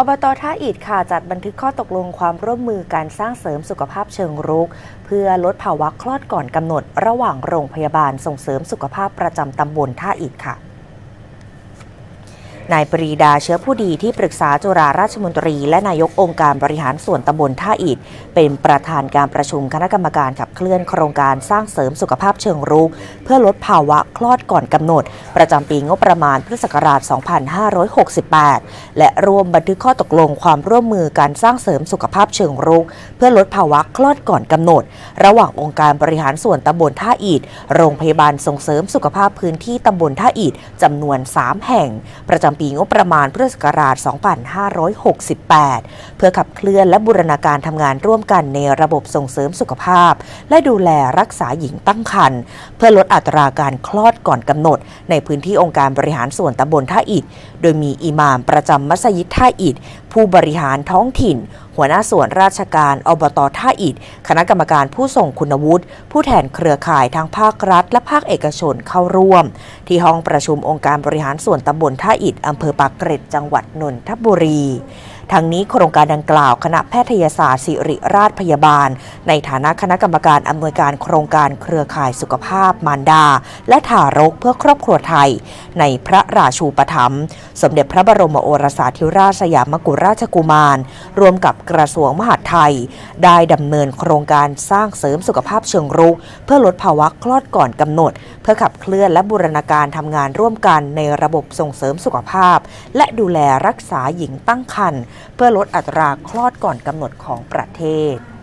อบตท่าอิฐค่ะจัดบันทึกข้อตกลงความร่วมมือการสร้างเสริมสุขภาพเชิงรุก เพื่อลดภาวะคลอดก่อนกำหนด ระหว่างโรงพยาบาลส่งเสริมสุขภาพประจำตำบลท่าอิฐค่ะ นายปรีดาเชื้อผู้ดีที่ปรึกษาจุฬาราชมนตรี และนายกองค์การบริหารส่วนตำบลท่าอิฐเป็นประธานการประชุมคณะกรรมการขับเคลื่อนโครงการสร้างเสริมสุขภาพเชิงรุกเพื่อลดภาวะคลอดก่อนกำหนด ประจำปีงบประมาณพุทธศักราช 2568 และร่วมบันทึกข้อตกลงความร่วมมือการสร้างเสริมสุขภาพเชิงรุกเพื่อลดภาวะคลอดก่อนกำหนด ระหว่างองค์การบริหารส่วนตำบลท่าอิฐโรงพยาบาลส่งเสริมสุขภาพพื้นที่ตำบลท่าอิฐจำนวน 3 แห่งประจำปีงบประมาณพุทธศักราช 2568 เพื่อขับเคลื่อนและบูรณาการทำงานร่วมกันในระบบส่งเสริมสุขภาพ และดูแลรักษาหญิงตั้งครรภ์เพื่อลดอัตราการคลอดก่อนกำหนด ในพื้นที่องค์การบริหารส่วนตำบลท่าอิฐโดยมีอิหม่ามประจำมัสยิดท่าอิฐผู้บริหารท้องถิ่น หัวหน้าส่วนราชการอบตท่าอิฐคณะกรรมการผู้ทรงคุณวุฒิผู้แทนเครือข่ายทั้งภาครัฐ และภาคเอกชนเข้าร่วม ที่ห้องประชุมองค์การบริหารส่วนตำบลท่าอิฐอำเภอปากเกร็ดจังหวัดนนทบุรีทั้งนี้โครงการดังกล่าวคณะแพทยศาสตร์ศิริราชพยาบาล ในฐานะคณะกรรมการอำนวยการโครงการเครือข่ายสุขภาพมารดา และทารกเพื่อครอบครัวไทย ในพระราชูปถัมภ์ สมเด็จพระบรมโอรสาธิราชสยามกุฎราชกุมาร รวมกับกระทรวงมหาดไทย ได้ดำเนินโครงการสร้างเสริมสุขภาพเชิงรุก เพื่อลดภาวะคลอดก่อนกำหนด เพื่อขับเคลื่อนและบูรณาการทำงานร่วมกันในระบบส่งเสริมสุขภาพ และดูแลรักษาหญิงตั้งครรภ์เพื่อลดอัตราคลอดก่อนกำหนดของประเทศ